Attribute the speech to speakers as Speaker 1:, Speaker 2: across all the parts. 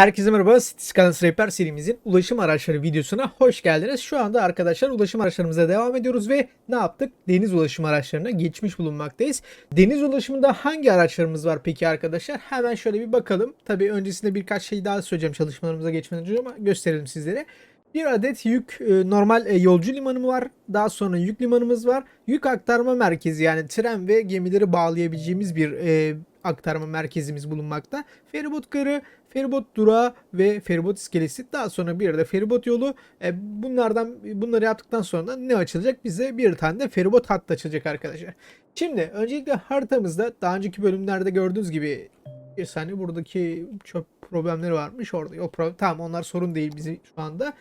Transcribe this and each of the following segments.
Speaker 1: Herkese merhaba. Scalance Rehber serimizin ulaşım araçları videosuna hoş geldiniz. Şu anda arkadaşlar ulaşım araçlarımıza devam ediyoruz ve ne yaptık? Deniz ulaşım araçlarına geçmiş bulunmaktayız. Deniz ulaşımında hangi araçlarımız var peki arkadaşlar? Hemen şöyle bir bakalım. Tabii öncesinde birkaç şey daha söyleyeceğim çalışmalarımıza geçmeden önce ama gösterelim sizlere. Bir adet yük e, normal e, yolcu limanı var. Daha sonra yük limanımız var. Yük aktarma merkezi yani tren ve gemileri bağlayabileceğimiz bir e, aktarma merkezimiz bulunmakta. Feribot garı, feribot durağı ve feribot iskelesi. Daha sonra bir de feribot yolu. E, bunlardan bunları yaptıktan sonra ne açılacak? Bize bir tane de feribot hattı açılacak arkadaşlar. Şimdi öncelikle haritamızda daha önceki bölümlerde gördüğünüz gibi bir saniye buradaki çöp problemleri varmış orada. O problem, tamam onlar sorun değil bizi şu anda.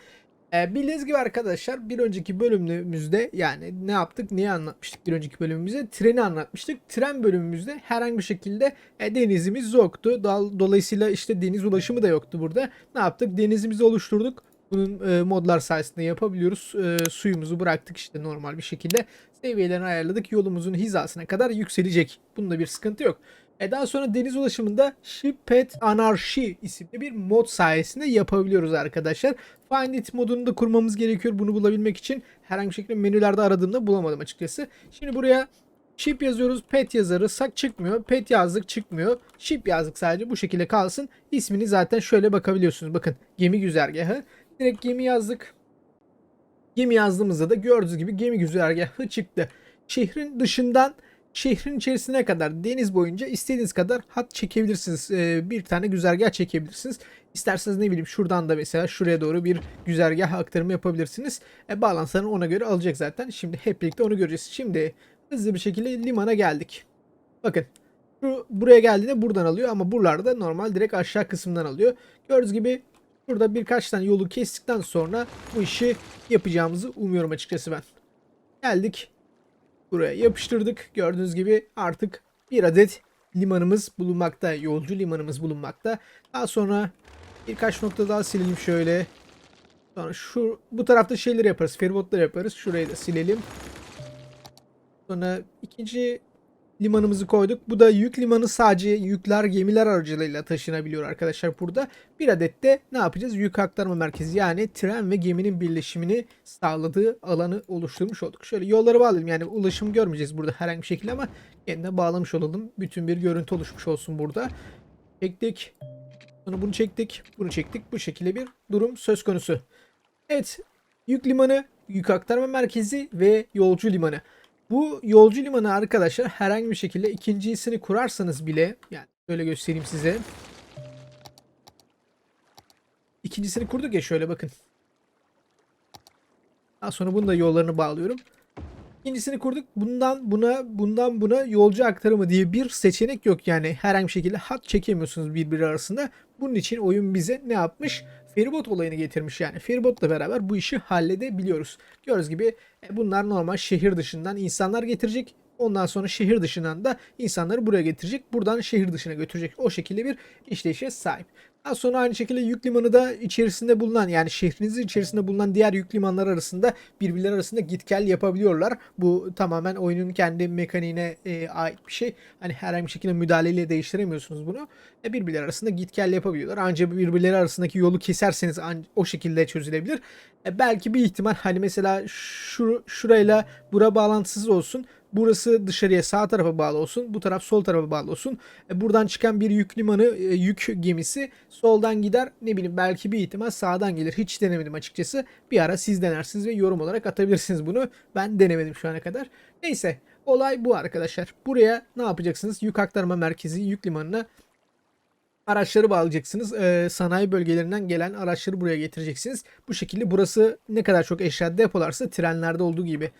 Speaker 1: Ee, bildiğiniz gibi arkadaşlar bir önceki bölümümüzde yani ne yaptık niye anlatmıştık bir önceki bölümümüzde treni anlatmıştık. Tren bölümümüzde herhangi bir şekilde e, denizimiz yoktu. Dolayısıyla işte deniz ulaşımı da yoktu burada. Ne yaptık denizimizi oluşturduk. Bunun e, modlar sayesinde yapabiliyoruz. E, suyumuzu bıraktık işte normal bir şekilde. Seviyelerini ayarladık. Yolumuzun hizasına kadar yükselecek. Bunda bir sıkıntı yok. E daha sonra deniz ulaşımında Shipet Anarchy isimli bir mod sayesinde yapabiliyoruz arkadaşlar. Find it modunu da kurmamız gerekiyor bunu bulabilmek için. Herhangi bir şekilde menülerde aradığımda bulamadım açıkçası. Şimdi buraya Ship yazıyoruz, pet yazarsak çıkmıyor. Pet yazdık çıkmıyor. Ship yazdık sadece bu şekilde kalsın. İsmini zaten şöyle bakabiliyorsunuz. Bakın gemi güzergahı. Direkt gemi yazdık. Gemi yazdığımızda da gördüğünüz gibi gemi güzergahı çıktı. Şehrin dışından şehrin içerisine kadar deniz boyunca istediğiniz kadar hat çekebilirsiniz. Ee, bir tane güzergah çekebilirsiniz. İsterseniz ne bileyim şuradan da mesela şuraya doğru bir güzergah aktarımı yapabilirsiniz. E, bağlantılarını ona göre alacak zaten. Şimdi hep birlikte onu göreceğiz. Şimdi hızlı bir şekilde limana geldik. Bakın şu buraya geldiğinde buradan alıyor ama buralarda normal direkt aşağı kısımdan alıyor. Gördüğünüz gibi burada birkaç tane yolu kestikten sonra bu işi yapacağımızı umuyorum açıkçası ben. Geldik. Buraya yapıştırdık. Gördüğünüz gibi artık bir adet limanımız bulunmakta. Yolcu limanımız bulunmakta. Daha sonra birkaç nokta daha silelim şöyle. Sonra şu bu tarafta şeyleri yaparız. Feribotları yaparız. Şurayı da silelim. Sonra ikinci limanımızı koyduk. Bu da yük limanı sadece yükler gemiler aracılığıyla taşınabiliyor arkadaşlar burada. Bir adet de ne yapacağız? Yük aktarma merkezi yani tren ve geminin birleşimini sağladığı alanı oluşturmuş olduk. Şöyle yolları bağlayalım. Yani ulaşım görmeyeceğiz burada herhangi bir şekilde ama kendine bağlamış olalım. Bütün bir görüntü oluşmuş olsun burada. Çektik. Sonra bunu çektik. Bunu çektik. Bu şekilde bir durum söz konusu. Evet. Yük limanı, yük aktarma merkezi ve yolcu limanı. Bu yolcu limanı arkadaşlar herhangi bir şekilde ikincisini kurarsanız bile yani şöyle göstereyim size. İkincisini kurduk ya şöyle bakın. Daha sonra bunu da yollarını bağlıyorum. İkincisini kurduk. Bundan buna, bundan buna yolcu aktarımı diye bir seçenek yok. Yani herhangi bir şekilde hat çekemiyorsunuz birbiri arasında. Bunun için oyun bize ne yapmış? Feribot olayını getirmiş yani. Feribotla beraber bu işi halledebiliyoruz. Gördüğünüz gibi e, bunlar normal şehir dışından insanlar getirecek. Ondan sonra şehir dışından da insanları buraya getirecek. Buradan şehir dışına götürecek. O şekilde bir işleyişe sahip. Daha sonra aynı şekilde yük limanı da içerisinde bulunan yani şehrinizin içerisinde bulunan diğer yük limanları arasında birbirleri arasında git gel yapabiliyorlar. Bu tamamen oyunun kendi mekaniğine e, ait bir şey. Hani herhangi bir şekilde müdahaleyle değiştiremiyorsunuz bunu. E, birbirleri arasında git gel yapabiliyorlar. Ancak birbirleri arasındaki yolu keserseniz o şekilde çözülebilir. E, belki bir ihtimal hani mesela şu şurayla bura bağlantısız olsun. Burası dışarıya sağ tarafa bağlı olsun. Bu taraf sol tarafa bağlı olsun. E, buradan çıkan bir yük limanı, e, yük gemisi soldan gider. Ne bileyim belki bir ihtimal sağdan gelir. Hiç denemedim açıkçası. Bir ara siz denersiniz ve yorum olarak atabilirsiniz bunu. Ben denemedim şu ana kadar. Neyse olay bu arkadaşlar. Buraya ne yapacaksınız? Yük aktarma merkezi yük limanına araçları bağlayacaksınız. Ee, sanayi bölgelerinden gelen araçları buraya getireceksiniz. Bu şekilde burası ne kadar çok eşya depolarsa trenlerde olduğu gibi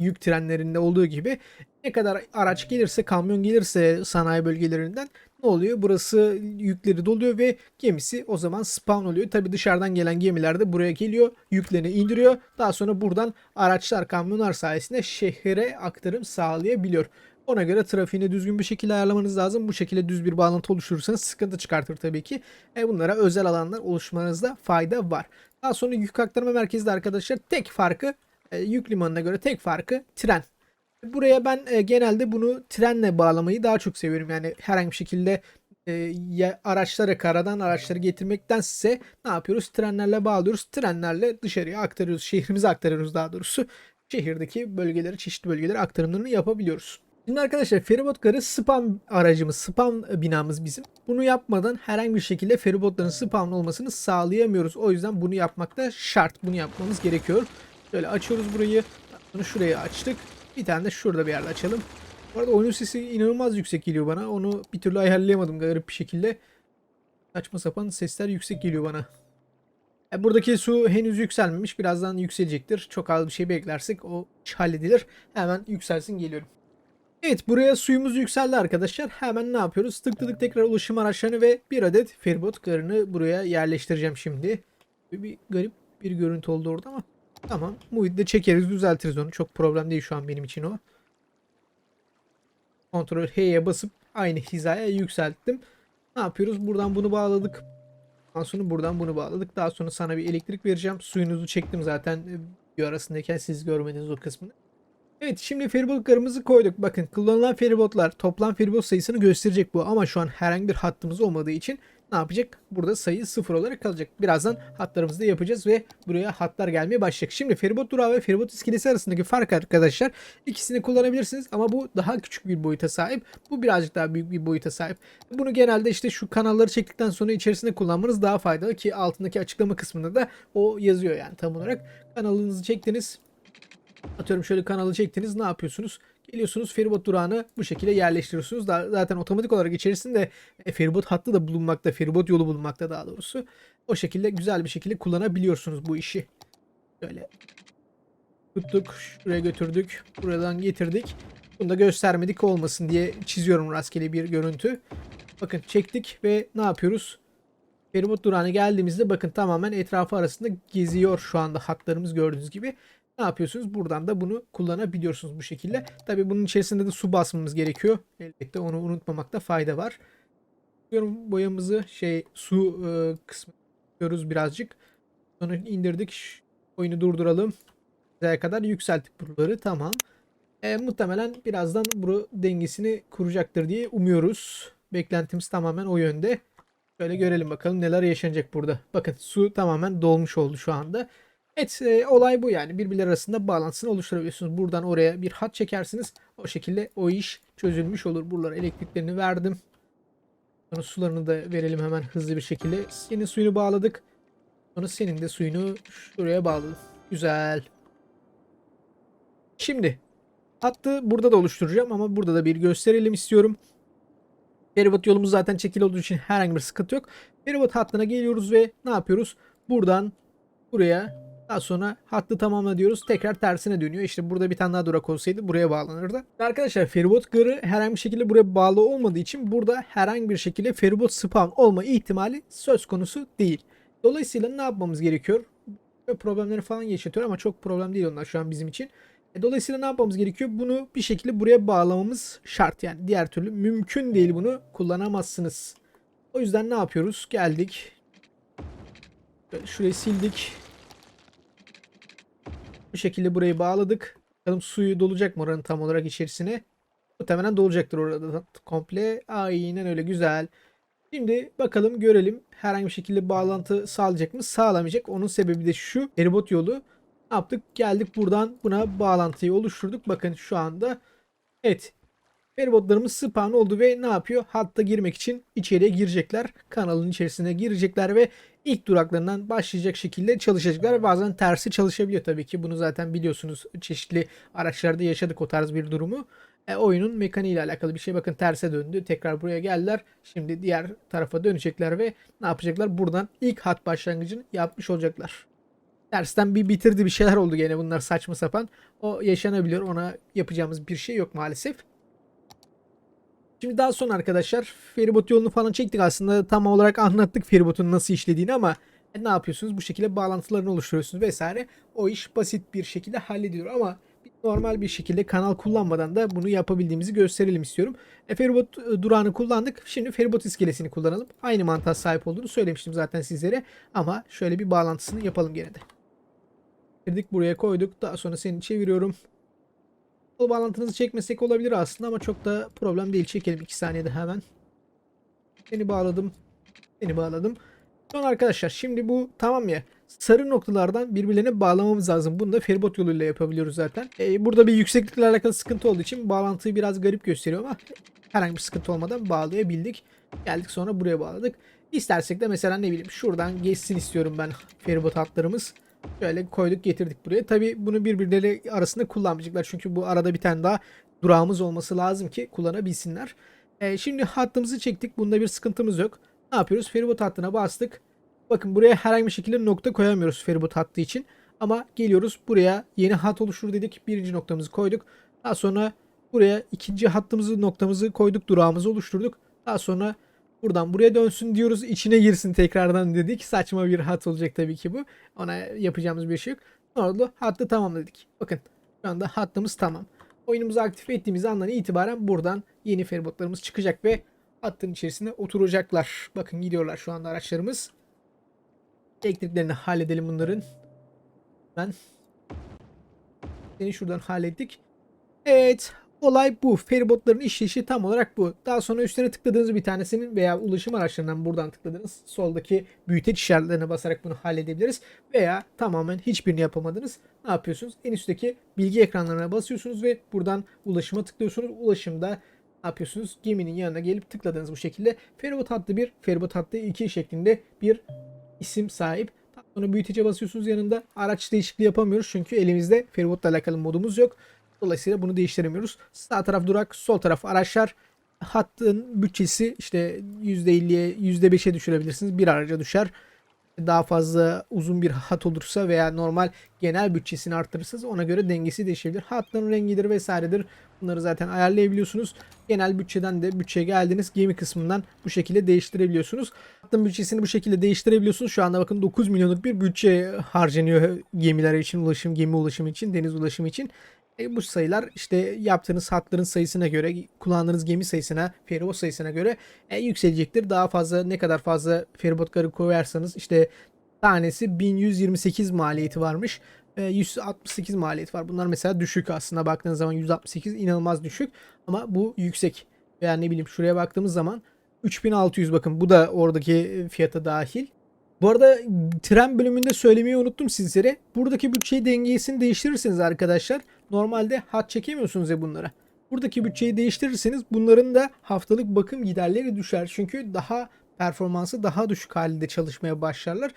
Speaker 1: yük trenlerinde olduğu gibi ne kadar araç gelirse kamyon gelirse sanayi bölgelerinden ne oluyor? Burası yükleri doluyor ve gemisi o zaman spawn oluyor. Tabi dışarıdan gelen gemiler de buraya geliyor. Yüklerini indiriyor. Daha sonra buradan araçlar kamyonlar sayesinde şehre aktarım sağlayabiliyor. Ona göre trafiğini düzgün bir şekilde ayarlamanız lazım. Bu şekilde düz bir bağlantı oluşturursanız sıkıntı çıkartır tabii ki. E bunlara özel alanlar oluşmanızda fayda var. Daha sonra yük aktarma merkezi de arkadaşlar tek farkı yük limanına göre tek farkı tren. Buraya ben e, genelde bunu trenle bağlamayı daha çok seviyorum. Yani herhangi bir şekilde e, ya- araçları karadan araçları getirmektense ne yapıyoruz? Trenlerle bağlıyoruz. Trenlerle dışarıya aktarıyoruz. Şehrimize aktarıyoruz daha doğrusu. Şehirdeki bölgeleri, çeşitli bölgelere aktarımlarını yapabiliyoruz. Şimdi arkadaşlar feribot garı spam aracımız, spam binamız bizim. Bunu yapmadan herhangi bir şekilde feribotların spawn olmasını sağlayamıyoruz. O yüzden bunu yapmak da şart. Bunu yapmamız gerekiyor. Şöyle açıyoruz burayı. Bunu şuraya açtık. Bir tane de şurada bir yerde açalım. Bu arada oyunun sesi inanılmaz yüksek geliyor bana. Onu bir türlü ayarlayamadım garip bir şekilde. Saçma sapan sesler yüksek geliyor bana. E, Buradaki su henüz yükselmemiş. Birazdan yükselecektir. Çok az bir şey beklersek o halledilir. Hemen yükselsin geliyorum. Evet buraya suyumuz yükseldi arkadaşlar. Hemen ne yapıyoruz? Tıkladık tekrar ulaşım araçlarını ve bir adet feribot garını buraya yerleştireceğim şimdi. Bir garip bir görüntü oldu orada ama tamam. Muhit'te çekeriz düzeltiriz onu. Çok problem değil şu an benim için o. Kontrol H'ye basıp aynı hizaya yükselttim. Ne yapıyoruz? Buradan bunu bağladık. Daha sonra buradan bunu bağladık. Daha sonra sana bir elektrik vereceğim. Suyunuzu çektim zaten e, video arasındayken siz görmediniz o kısmını. Evet şimdi feribotlarımızı koyduk. Bakın kullanılan feribotlar toplam feribot sayısını gösterecek bu. Ama şu an herhangi bir hattımız olmadığı için ne yapacak? Burada sayı sıfır olarak kalacak. Birazdan hatlarımızı da yapacağız ve buraya hatlar gelmeye başlayacak. Şimdi feribot durağı ve feribot iskelesi arasındaki fark arkadaşlar ikisini kullanabilirsiniz ama bu daha küçük bir boyuta sahip. Bu birazcık daha büyük bir boyuta sahip. Bunu genelde işte şu kanalları çektikten sonra içerisinde kullanmanız daha faydalı ki altındaki açıklama kısmında da o yazıyor yani tam olarak. Kanalınızı çektiniz. Atıyorum şöyle kanalı çektiniz ne yapıyorsunuz? Geliyorsunuz feribot durağını bu şekilde yerleştiriyorsunuz. Da- Zaten otomatik olarak içerisinde e, feribot hattı da bulunmakta, feribot yolu bulunmakta daha doğrusu. O şekilde güzel bir şekilde kullanabiliyorsunuz bu işi. Böyle tuttuk, şuraya götürdük, buradan getirdik. Bunu da göstermedik olmasın diye çiziyorum rastgele bir görüntü. Bakın çektik ve ne yapıyoruz? Feribot durağına geldiğimizde bakın tamamen etrafı arasında geziyor şu anda hatlarımız gördüğünüz gibi. Ne yapıyorsunuz? Buradan da bunu kullanabiliyorsunuz bu şekilde. Tabii bunun içerisinde de su basmamız gerekiyor. Elbette onu unutmamakta fayda var. Boyamızı şey su e, kısmı yapıyoruz birazcık. Sonra indirdik. Oyunu durduralım. Buraya kadar yükselttik buraları. Tamam. E, muhtemelen birazdan bu dengesini kuracaktır diye umuyoruz. Beklentimiz tamamen o yönde. Şöyle görelim bakalım neler yaşanacak burada. Bakın su tamamen dolmuş oldu şu anda. Evet e, olay bu yani birbirleri arasında bağlantısını oluşturabiliyorsunuz. Buradan oraya bir hat çekersiniz. O şekilde o iş çözülmüş olur. Buralara elektriklerini verdim. Sonra sularını da verelim hemen hızlı bir şekilde. Senin suyunu bağladık. Sonra senin de suyunu şuraya bağladım. Güzel. Şimdi hattı burada da oluşturacağım ama burada da bir gösterelim istiyorum. Feribot yolumuz zaten çekili olduğu için herhangi bir sıkıntı yok. Feribot hattına geliyoruz ve ne yapıyoruz? Buradan buraya daha sonra hattı tamamla diyoruz. Tekrar tersine dönüyor. İşte burada bir tane daha durak olsaydı buraya bağlanırdı. Arkadaşlar feribot garı herhangi bir şekilde buraya bağlı olmadığı için burada herhangi bir şekilde feribot spawn olma ihtimali söz konusu değil. Dolayısıyla ne yapmamız gerekiyor? Problemleri falan yaşatıyor ama çok problem değil onlar şu an bizim için. E, Dolayısıyla ne yapmamız gerekiyor? Bunu bir şekilde buraya bağlamamız şart. Yani diğer türlü mümkün değil bunu kullanamazsınız. O yüzden ne yapıyoruz? Geldik. Şurayı sildik. Bu şekilde burayı bağladık. Bakalım suyu dolacak mı oranın tam olarak içerisine? Muhtemelen dolacaktır orada da komple. Aynen öyle güzel. Şimdi bakalım görelim herhangi bir şekilde bağlantı sağlayacak mı? Sağlamayacak. Onun sebebi de şu. Feribot yolu. Ne yaptık? Geldik buradan buna bağlantıyı oluşturduk. Bakın şu anda. Evet. Feribotlarımız spawn oldu ve ne yapıyor? Hatta girmek için içeriye girecekler. Kanalın içerisine girecekler ve ilk duraklarından başlayacak şekilde çalışacaklar. Bazen tersi çalışabiliyor tabii ki. Bunu zaten biliyorsunuz. Çeşitli araçlarda yaşadık o tarz bir durumu. E, oyunun mekaniği ile alakalı bir şey. Bakın terse döndü. Tekrar buraya geldiler. Şimdi diğer tarafa dönecekler ve ne yapacaklar? Buradan ilk hat başlangıcını yapmış olacaklar. Tersten bir bitirdi bir şeyler oldu gene bunlar saçma sapan. O yaşanabiliyor. Ona yapacağımız bir şey yok maalesef. Şimdi daha sonra arkadaşlar feribot yolunu falan çektik aslında tam olarak anlattık feribotun nasıl işlediğini ama ne yapıyorsunuz bu şekilde bağlantılarını oluşturuyorsunuz vesaire o iş basit bir şekilde hallediyor ama normal bir şekilde kanal kullanmadan da bunu yapabildiğimizi gösterelim istiyorum. E, feribot e, durağını kullandık şimdi feribot iskelesini kullanalım aynı mantığa sahip olduğunu söylemiştim zaten sizlere ama şöyle bir bağlantısını yapalım gene de. Girdik buraya koyduk daha sonra seni çeviriyorum. O bağlantınızı çekmesek olabilir aslında ama çok da problem değil. Çekelim 2 saniyede hemen. Seni bağladım. Seni bağladım. Sonra arkadaşlar şimdi bu tamam ya sarı noktalardan birbirlerine bağlamamız lazım. Bunu da feribot yoluyla yapabiliyoruz zaten. Ee, burada bir yükseklikle alakalı sıkıntı olduğu için bağlantıyı biraz garip gösteriyor ama herhangi bir sıkıntı olmadan bağlayabildik. Geldik sonra buraya bağladık. İstersek de mesela ne bileyim şuradan geçsin istiyorum ben feribot hatlarımız. Şöyle koyduk getirdik buraya. Tabi bunu birbirleri arasında kullanmayacaklar. Çünkü bu arada bir tane daha durağımız olması lazım ki kullanabilsinler. Ee, şimdi hattımızı çektik. Bunda bir sıkıntımız yok. Ne yapıyoruz? Feribot hattına bastık. Bakın buraya herhangi bir şekilde nokta koyamıyoruz feribot hattı için. Ama geliyoruz buraya yeni hat oluştur dedik. Birinci noktamızı koyduk. Daha sonra buraya ikinci hattımızı noktamızı koyduk. Durağımızı oluşturduk. Daha sonra buradan buraya dönsün diyoruz. içine girsin tekrardan dedik. Saçma bir hat olacak tabii ki bu. Ona yapacağımız bir şey yok. Ne oldu? Hattı tamam dedik. Bakın şu anda hattımız tamam. Oyunumuzu aktif ettiğimiz andan itibaren buradan yeni feribotlarımız çıkacak ve hattın içerisine oturacaklar. Bakın gidiyorlar şu anda araçlarımız. Elektriklerini halledelim bunların. Ben seni şuradan hallettik. Evet. Olay bu. Feribotların işleyişi tam olarak bu. Daha sonra üstüne tıkladığınız bir tanesinin veya ulaşım araçlarından buradan tıkladınız. Soldaki büyüteç işaretlerine basarak bunu halledebiliriz. Veya tamamen hiçbirini yapamadınız. Ne yapıyorsunuz? En üstteki bilgi ekranlarına basıyorsunuz ve buradan ulaşıma tıklıyorsunuz. Ulaşımda ne yapıyorsunuz? Geminin yanına gelip tıkladığınız bu şekilde feribot hattı 1, feribot hattı 2 şeklinde bir isim sahip. Sonra büyütece basıyorsunuz yanında. Araç değişikliği yapamıyoruz çünkü elimizde feribotla alakalı modumuz yok. Dolayısıyla bunu değiştiremiyoruz. Sağ taraf durak, sol taraf araçlar. Hattın bütçesi işte %50'ye %5'e düşürebilirsiniz. Bir araca düşer. Daha fazla uzun bir hat olursa veya normal genel bütçesini arttırırsanız ona göre dengesi değişebilir. Hattın rengidir vesairedir. Bunları zaten ayarlayabiliyorsunuz. Genel bütçeden de bütçeye geldiniz. Gemi kısmından bu şekilde değiştirebiliyorsunuz. Hattın bütçesini bu şekilde değiştirebiliyorsunuz. Şu anda bakın 9 milyonluk bir bütçe harcanıyor gemiler için, ulaşım, gemi ulaşımı için, deniz ulaşımı için. E, bu sayılar işte yaptığınız hatların sayısına göre, kullandığınız gemi sayısına, feribot sayısına göre e, yükselecektir. Daha fazla ne kadar fazla feribotları koyarsanız işte tanesi 1128 maliyeti varmış. E, 168 maliyet var. Bunlar mesela düşük aslında baktığınız zaman 168 inanılmaz düşük ama bu yüksek. Veya ne bileyim şuraya baktığımız zaman 3600 bakın bu da oradaki fiyata dahil. Bu arada tren bölümünde söylemeyi unuttum sizlere. Buradaki bütçe dengesini değiştirirseniz arkadaşlar normalde hat çekemiyorsunuz ya bunlara. Buradaki bütçeyi değiştirirseniz bunların da haftalık bakım giderleri düşer. Çünkü daha performansı daha düşük halde çalışmaya başlarlar.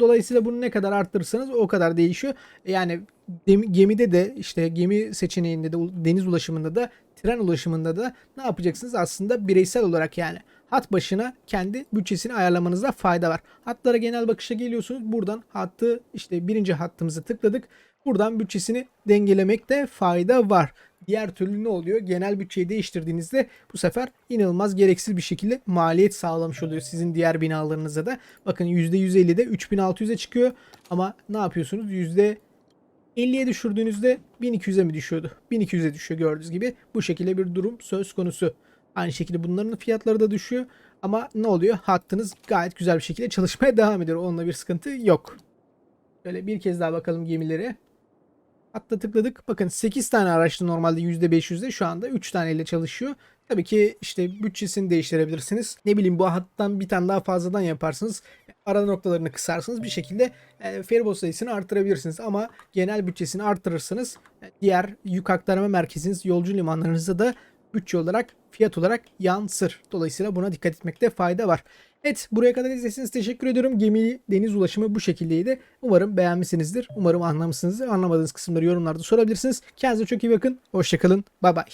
Speaker 1: Dolayısıyla bunu ne kadar arttırırsanız o kadar değişiyor. Yani gemi- gemide de işte gemi seçeneğinde de deniz ulaşımında da tren ulaşımında da ne yapacaksınız? Aslında bireysel olarak yani hat başına kendi bütçesini ayarlamanızda fayda var. Hatlara genel bakışa geliyorsunuz. Buradan hattı işte birinci hattımızı tıkladık. Buradan bütçesini dengelemekte fayda var. Diğer türlü ne oluyor? Genel bütçeyi değiştirdiğinizde bu sefer inanılmaz gereksiz bir şekilde maliyet sağlamış oluyor sizin diğer binalarınıza da. Bakın %150'de 3600'e çıkıyor ama ne yapıyorsunuz? %50'ye düşürdüğünüzde 1200'e mi düşüyordu? 1200'e düşüyor gördüğünüz gibi. Bu şekilde bir durum söz konusu. Aynı şekilde bunların fiyatları da düşüyor. Ama ne oluyor? Hattınız gayet güzel bir şekilde çalışmaya devam ediyor. Onunla bir sıkıntı yok. Şöyle bir kez daha bakalım gemilere. Hatta tıkladık. Bakın 8 tane araçta normalde %500'de şu anda 3 taneyle çalışıyor. Tabii ki işte bütçesini değiştirebilirsiniz. Ne bileyim bu hattan bir tane daha fazladan yaparsınız. Ara noktalarını kısarsınız. Bir şekilde e, feribot sayısını arttırabilirsiniz. Ama genel bütçesini arttırırsanız e, diğer yük aktarma merkeziniz, yolcu limanlarınızda da bütçe olarak, fiyat olarak yansır. Dolayısıyla buna dikkat etmekte fayda var. Evet buraya kadar izlediyseniz teşekkür ediyorum. Gemi deniz ulaşımı bu şekildeydi. Umarım beğenmişsinizdir. Umarım anlamışsınızdır. Anlamadığınız kısımları yorumlarda sorabilirsiniz. Kendinize çok iyi bakın. Hoşçakalın. Bay bay.